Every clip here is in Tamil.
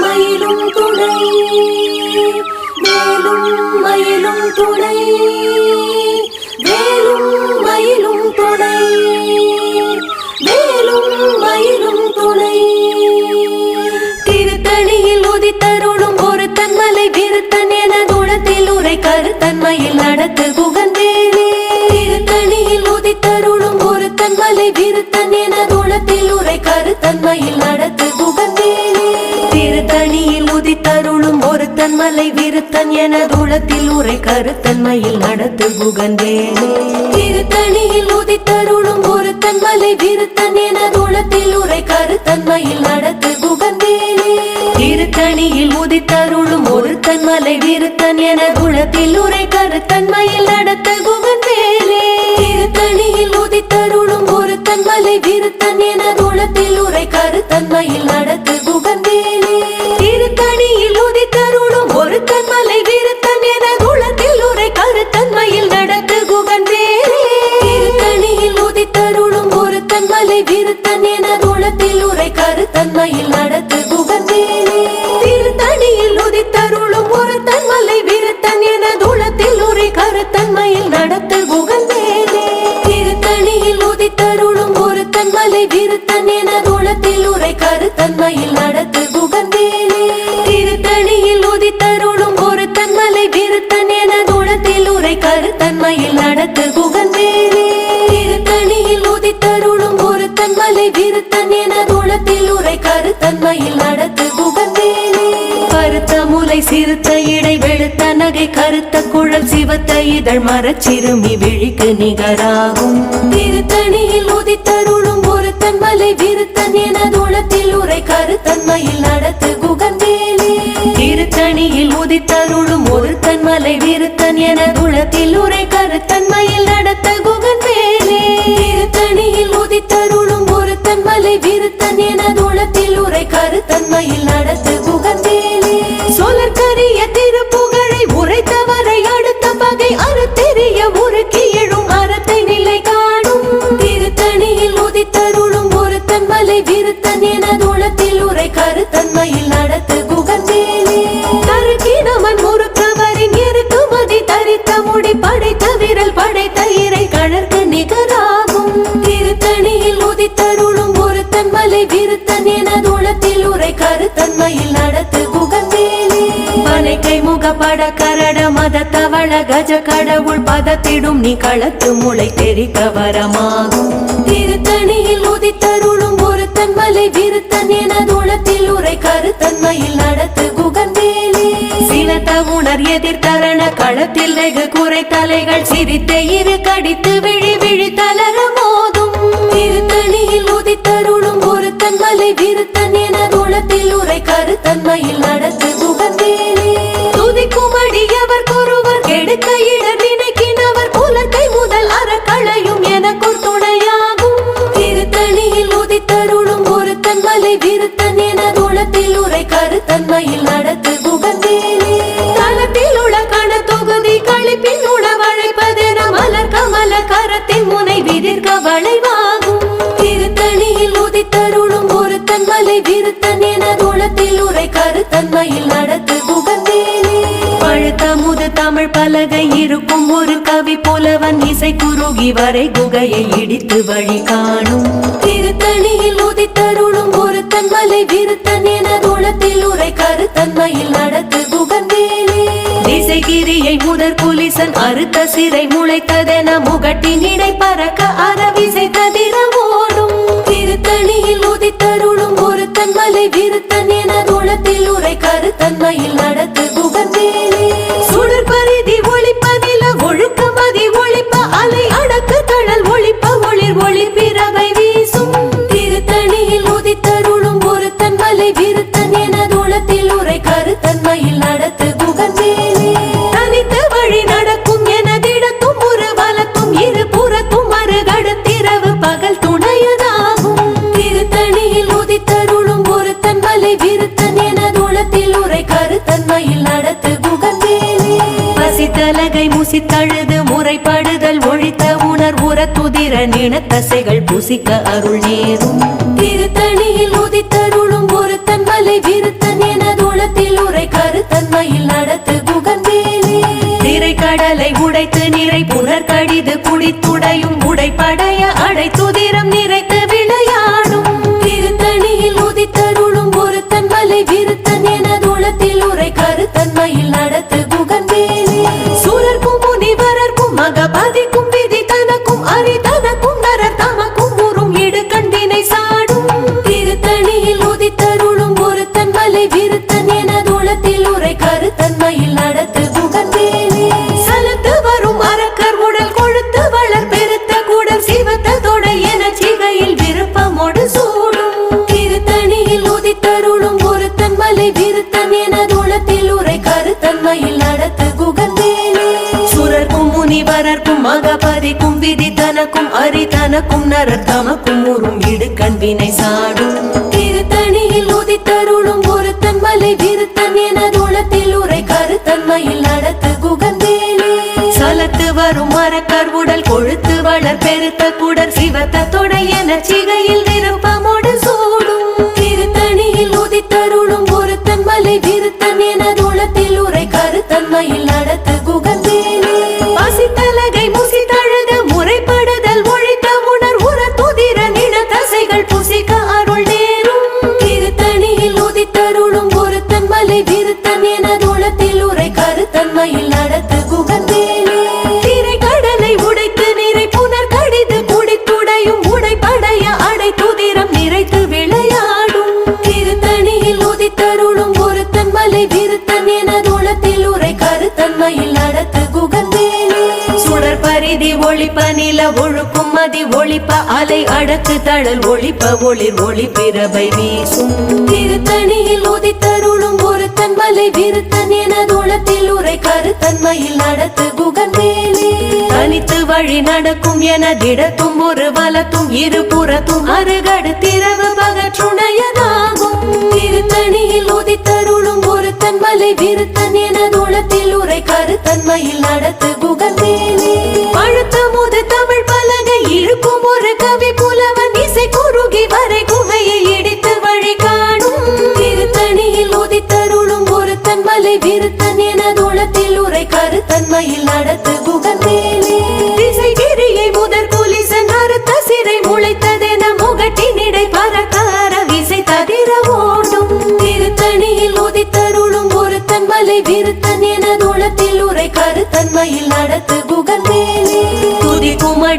மயிலும் துணை. மேலும் மயிலும் துணை. திருத்தணியில் உதித்தருளும் ஒரு தன்மலை விருத்தன் என குணத்தில் உரை கருத்தன்மையில் நடத்து குகந்தேனே திருத்தணியில் உதித்தருளும் ஒரு தன்மலை விருத்தன் என குணத்தில் உரை கருத்தன்மையில் நடத்து குகந்தேனே திருத்தணியில் உதித்தருளும் ஒரு தன்மலை விருத்தன் என குணத்தில் உரை கருத்தன்மையில் நடத்த குகந்தேனே திருத்தணியில் உதித்தருளும் ஒரு தன்மலை விருத்தன் என குணத்தில் உரை கருத்தன்மையில் நடத்து குகந்தேனே தன்மலை விருத்தன் என குணத்தில் உரை கருத்தன்மையில் நடத்து குகந்தேனே திருத்தணியில் உதித்தருளும் ஒரு தன்மலை விருத்தன் என குணத்தில் உரை கருத்தன்மையில் நடத்து குகந்தேனே திருத்தணியில் உதித்தருளும் ஒரு தன்மலை விருத்தன் என குணத்தில் உரை கருத்தன்மையில் நடத்து கருத்த சிறுத்த இடை வெளுத்த நகை கருத்த குழல் சிவத்த இதழ் மரச்சிறுமி விழிக்கு நிகராகும். திருத்தணியில் உதித்தருளும் ஒரு மலை விருத்தன் என குணத்தில் உரை கருத்தன்மையில் நடத்து குகந்தேனே திருத்தணியில் உதித்தருளும் ஒரு தன்மலை விருத்தன் என குணத்தில் உரை கருத்தன்மையில் நடத்த குகந்தேனே திருத்தணியில் உதித்தருளும் ஒரு தன்மலை விருத்தன் என குணத்தில் உரை கருத்தன்மையில் நடத்த பனைக்கை முகப்பட கரட மத தவள கஜ கடவுள் பதத்திடும் நீ களத்து முளை தெரிக்க வரமாகும் திருத்தணியில் உதித்தருளும் ஒரு தன்மலை விருத்தன் என தூளத்தில் உரை கருத்தன்மையில் நடத்து குகந்தேனே சில தகுணர் எதிர்த்தரண களத்தில் வெகு குறை தலைகள் சிரித்த இரு கடித்து விழி விழி தளர மோதும். திருத்தணியில் உதித்தருளும் ஒரு தன்மலை விருத்தன் என தூளத்தில் உரை கருத்தன்மையில் நடத்து குகந்தேனே நினைக்கினவர் குலத்தை முதல் அறக்களையும் எனக்குள் துணையாகும். திருத்தணியில் உதித்தருளும் ஒரு தன்மலை விருத்தன் என குணத்தில் உரை கருத்தன்மையில் நடத்து குகந்தேனே தளத்தில் உள்ள கண தொகுதி கழிப்பின் மலர் கமல கரத்தின் முனை விதிர்க்க வளைவாகும். திருத்தணியில் உதித்தருளும் ஒரு தன்மலை விருத்தன் என குணத்தில் உரை கருத்தன்மையில் நடத்து குகந்தேனே தமிழ் பலகை இருக்கும் ஒரு கவி புலவன் இசை குறுகி வரை குகையை இடித்து வழி காணும். திருத்தணியில் உதித்தருளும் ஒரு தன்மலை விருத்தன் என குணத்தில் உரை கருத்தன்மையில் நடத்து குகந்தேனே திசைகிரியை முதற் புலிசன் அறுத்த சிறை முளைத்ததென முகட்டின் இடை பறக்க அறவிசை கதிர ஓடும். திருத்தணியில் உதித்தருளும் ஒரு தன்மலை விருத்தன் என குணத்தில் உரை கருத்தன்மையில் ஒழித்த உர துதிர நினத்தசைகள் புசிக்க அருள் நேரும். திருத்த முனிவரர்க்கும் மகபதிக்கும் விதி தனக்கும் அரி தனக்கும் நரத்தமக்கும் உறும் இடு கண்வினை சாடும். திருத்தணியில் உதித்தருளும் ஒரு தன்மலை விருத்தன் என உளத்தில் உரை கருத்தன்மையில் நடத்து குகந்தேலே. சலத்து வரும் மரக்கர் உடல் கொழுத்து வளர் பெருத்த குடர் சிவத்த தொடை என சிகையில் விருப்பமோடு சூடும். திருத்தணியில் உதித்தருளும் ஒரு தன்மலை விருத்தன் என உளத்தில் உரை கருத்தன்மையில் சுடர் பரிதி ஒளிப்ப நில ஒழுக்கும் மதி ஒளிப்ப அலை அடக்கு தழல் ஒளிப்ப ஒளிர் ஒளி பிறவை வீசும். திருத்தணியில் உதித்தருளும் ஒரு தன்மலை விருத்தன் என தூளத்தில் உரை கருத்தன்மையில் நடத்து குகன்வேலே தனித்து வழி நடக்கும் என திடத்தும் ஒரு வலத்தும் இரு புறத்தும் அருகடு திரவு பகற்றுணையதாகும். திருத்தணியில் உதித்தருளும் ஒரு தன்மலை விருத்தன் என தூளத்தில் உரை கருத்தன்மையில் நடத்து குகன்வேலே பழுத்த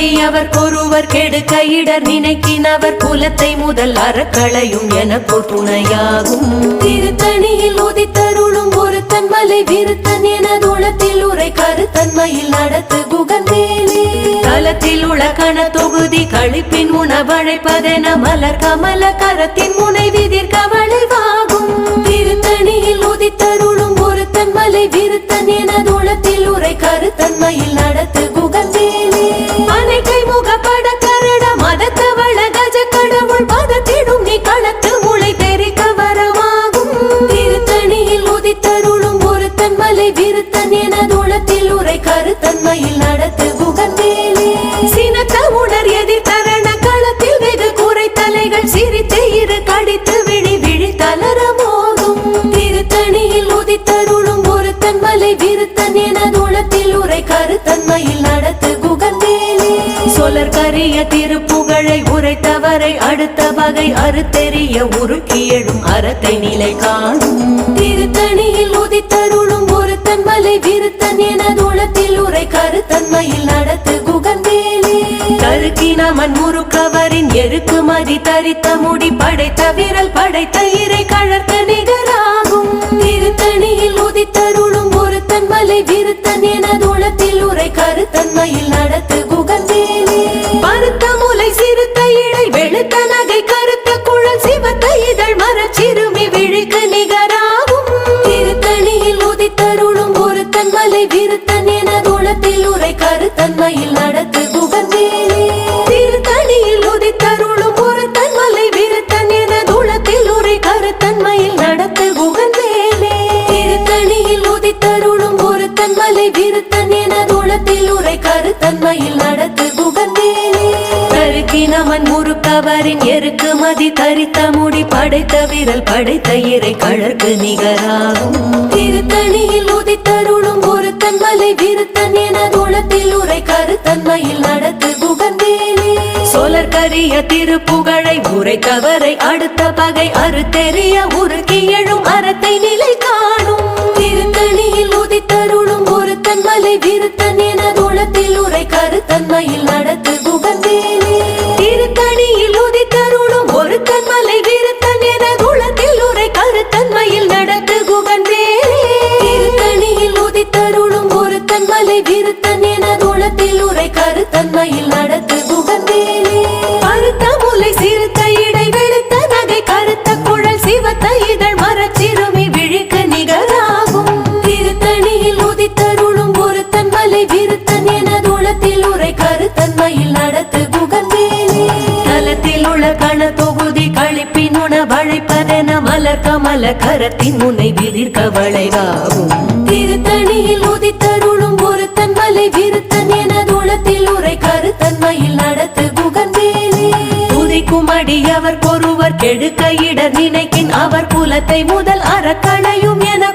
துதி கொருவர் கெடுக்க இடர் நினைக்கினவர் குலத்தை முதல் அறக்களையும் என துணையாகும். திருத்தணியில் உதித்தருளும் ஒரு தன்மலை விருத்தன் என தூளத்தில் உரை கருத்தன்மையில் நடத்து குகன்வேலே தலத்தில் உள்ள தொகுதி கழிப்பின் உணவழைப்பதென மலர் கமல கரத்தின் முனை விதிர் கவளைவாகும் திருத்தணியில் உதித்தருளும் ஒரு தன்மலை விருத்தன் என தூளத்தில் உரை கருத்தன்மையில் நடத்து கருத்தன்மையில் நடத்து குகன்வேலே சினத்த உணர் எதிர் தரண களத்தில் வெகு குறை தலைகள் சிரித்து இரு கடித்து விழி விழி தளர மோதும். திருத்தணியில் உதித்தருளும் ஒரு தன்மலை விருத்தன் என தூளத்தில் உரை கருத்தன்மையில் நடத்து குகன்வேலே சொலர் கரிய திருப்புகழை உரைத்தவரை அடுத்த வகை அறுத்தெறிய உருக்கியழும் அறத்தை நிலை காணும். திருத்தணியில் உதித்தருளும் ஒரு தன்மலை விருத்தன் கருத்தன்மையில் நடத்து குகந்தேலே. தழுக்கின மண் முறுக்கவரின் எருக்கு மதி தரித்த முடி படைத்த விரல் படைத்த அவன் ஒரு கவரின் எருக்குமதி தரித்த முடி படைத்த விரல் படைத்த இறை கழற்கு நிகராகும். திருத்தணியில் உதித்தருளும் ஒரு தன்மலை விருத்தன் என தூளத்தில் உரை கருத்தன்மையில் நடத்து புகந்தேனே சோழர் கரிய திருப்புகழை கவரை அடுத்த பகை அறுத்தெறிய உருக்கி எழும் அறத்தை நிலை காணும். திருத்தணியில் உதித்தருளும் ஒரு தன்மலை விருத்தன் என தூளத்தில் உரை கருத்தன்மையில் நடத்து குகந்தேனே கமல கரத்தின் முனை விதிர்க்க வளைவாகும் திருத்தணியில் உதித்தருளும் ஒரு தன்மலை விருத்தன் என தூளத்தில் உரை கருத்தன்மையில் நடத்து புகழ்வேலே உதிக்கும் அடி அவர் பொறுவர் கெடுக்க இட நினைக்கின் அவர் குலத்தை முதல் அறக்கணையும் என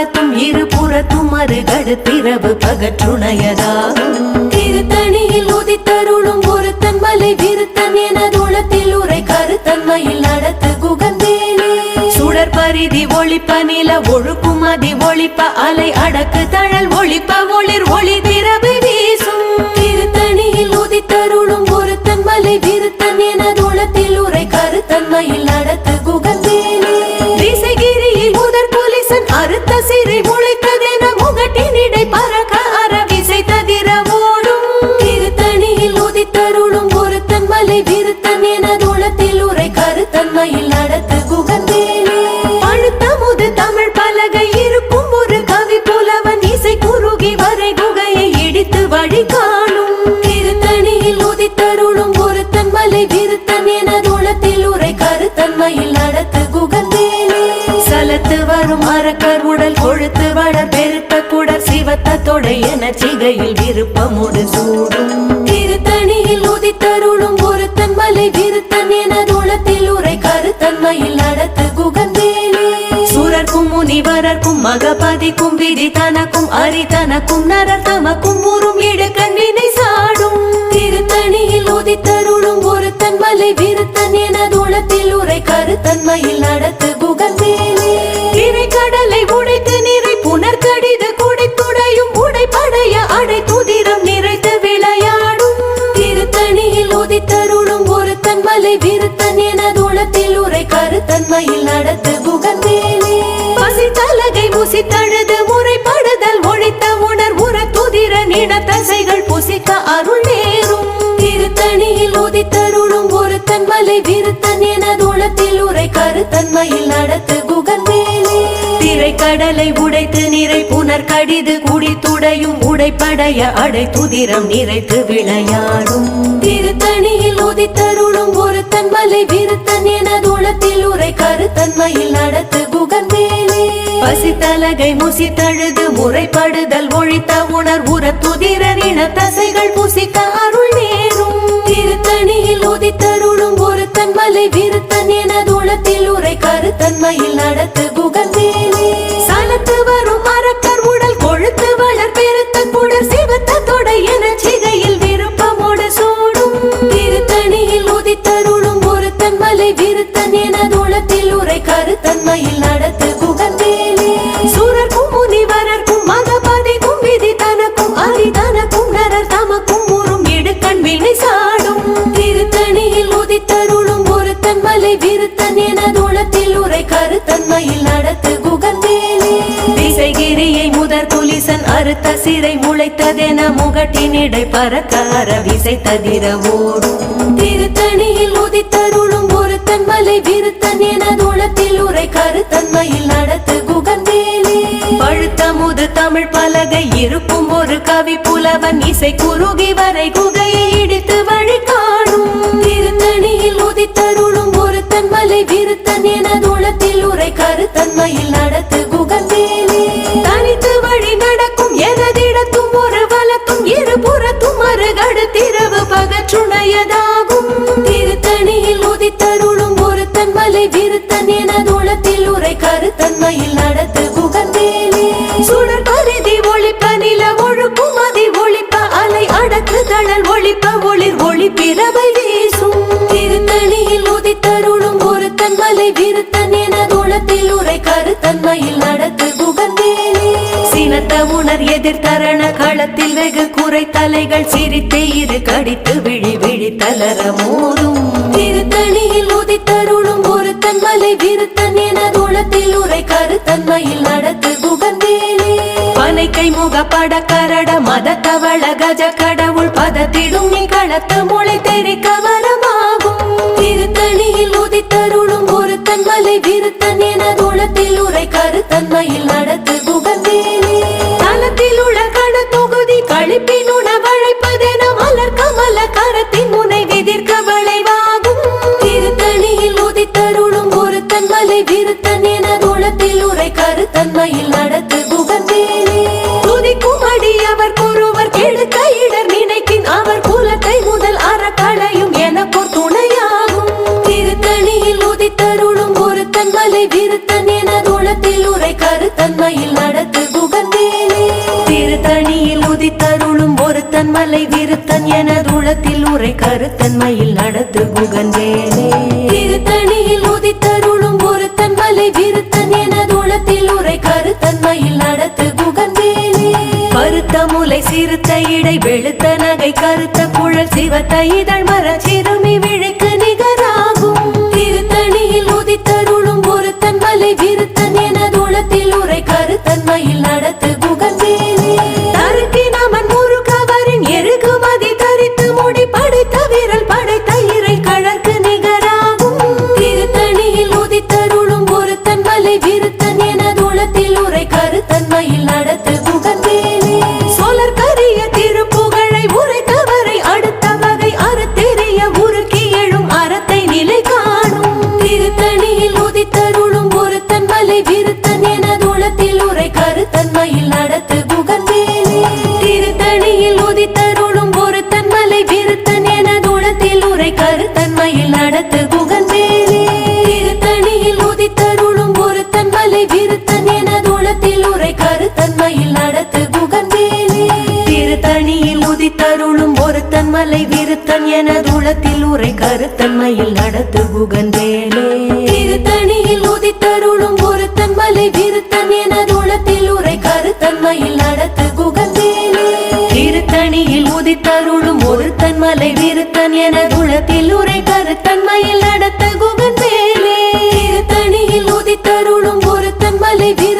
காலத்தும் இருபுறத்தும் இரு புறத்தும் அருகடுத்திரவு பகற்றுணையதாகும். திருத்தணியில் உதித்தருளும் ஒருத்தன் மலை விருத்தன் என தூளத்தில் உரை கருத்தன்மையில் நடத்து குகந்தேனே. சுடர் பரிதி ஒளிப்ப நில ஒழுக்கும் அதி ஒளிப்ப அலை அடக்கு தழல் ஒழிப்ப ஒளிர் ஒளி மறக்கர் உடல் கொழுத்து வளர் பெருத்த குடர் சிவத்த தொடை என சிகையில் விருப்பமுடு சூடும். திருத்தணியில் உதித்தருளும் ஒருத்தன் மலை விருத்தன் என உளத்தில் உரை கருத்தன்மையில் நடத்து குகந்தேலே சுரர்க்கும் முனிவரர்க்கும் மகபதிக்கும் விதி தனக்கும் அரி தனக்கும் நரர் தமக்கும் ஊரும் இடுக்கண் வினை சாடும். திருத்தணியில் உதித்தருளும் ஒருத்தன் மலை விருத்தன் என உளத்தில் உரை கருத்தன்மையில் நடத்து குகந்தேலே கடலை உடைத்து நிறை புனர் கடிது குடித்துடையும் உடைப்படைய அடை துதிரம் நிறைத்து விளையாடும். திருத்தணியில் உதித்தருளும் ஒரு தன்மலை விருத்தன் என தூளத்தில் உரை கருத்தன்மையில் நடத்து குகந்தேனே பசித்தலகை முசி தழுது முறைப்படுதல் ஒழித்த உணர் உற துதிரர் இன தசைகள் புசிக்க அருள் நேரும். திருத்தணியில் உதித்தருளும் ஒரு தன்மலை விருத்தன் என தூளத்தில் உரை கருத்தன்மையில் நடத்து குலிசன் அறுத்த சிறை முளைத்ததென முகட்டினிடை பறக்கார விசை தவிர ஓடும். திருத்தணியில் உதித்தருளும் ஒருத்தன் மலை விருத்தன் என தூளத்தில் உரை கருத்தன்மையில் நடத்து குகந்தேலே பழுத்த முது தமிழ் பலகை இருக்கும் ஒரு கவி புலவன் இசை குறுகி வரை குகையை இடித்து வழி காணும். திருத்தணியில் உதித்தருளும் ஒருத்தன் மலை விருத்தன் என தூளத்தில் உரை கருத்தன்மையில் சினத்த உணர் எதிர்த்தரண களத்தில் வெகு குறை தலைகள் சிரித்து இரு கடித்து விழி விழி தளர மோதும். திருத்தணியில் உதித்தருளும் ஒரு தன்மலை விருத்தன் என தூளத்தில் உரை கருத்தன்மையில் நடத்து குகந்தேலே பனைக்கை முகப்பட கரட மத தவள கஜ கடவுள் பதத்திடும் நீ களத்து மொழி தெரிக்க வரமாகும் ஒருத்தன் மலை விருத்தன் என தூளத்தில் உரை கருத்தன்மையில் நடத்து குகந்தேலே துதிக்கும் கெடுக்க இடர் நினைக்கின் அவர் குலத்தை முதல் அறக்களையும் எனக்கோர் துணையாகும். திருத்தணியில் உதித்தருளும் ஒருத்தன் விருத்தன் என தூளத்தில் உரை கருத்தன்மையில் நடத்து திருத்தணியில் உதித்தருளும் ஒருத்தன் விருத்தன் என தூளத்தில் உரை கருத்தன்மையில் நடத்து குகந்தேலே கருத்த முலை சிறுத்த இடை வெளுத்த நகை கருத்த குழல் சிவத்த இதழ் மர சிறுமி விழிக்கு நிகராகும். திருத்தணியில் உதித்தருளும் ஒருத்தன் மலை விருத்தன் கருமலை விருத்தன் என துளத்தில் உரை கருத்தன்மையில் நடத்து குகன் வேலே திருத்தணியில் உதித்தருளும் ஒருத்தன் மலை விருத்தன் என துளத்தில் உரை கருத்தன்மையில் நடத்து குகன் வேலே திருத்தணியில் உதித்தருளும் ஒருத்தன் மலை விருத்தன் என துளத்தில் உரை கருத்தன்மையில் நடத்த குகன் திருத்தணியில் உதித்தருளும் ஒருத்தன் மலை விரு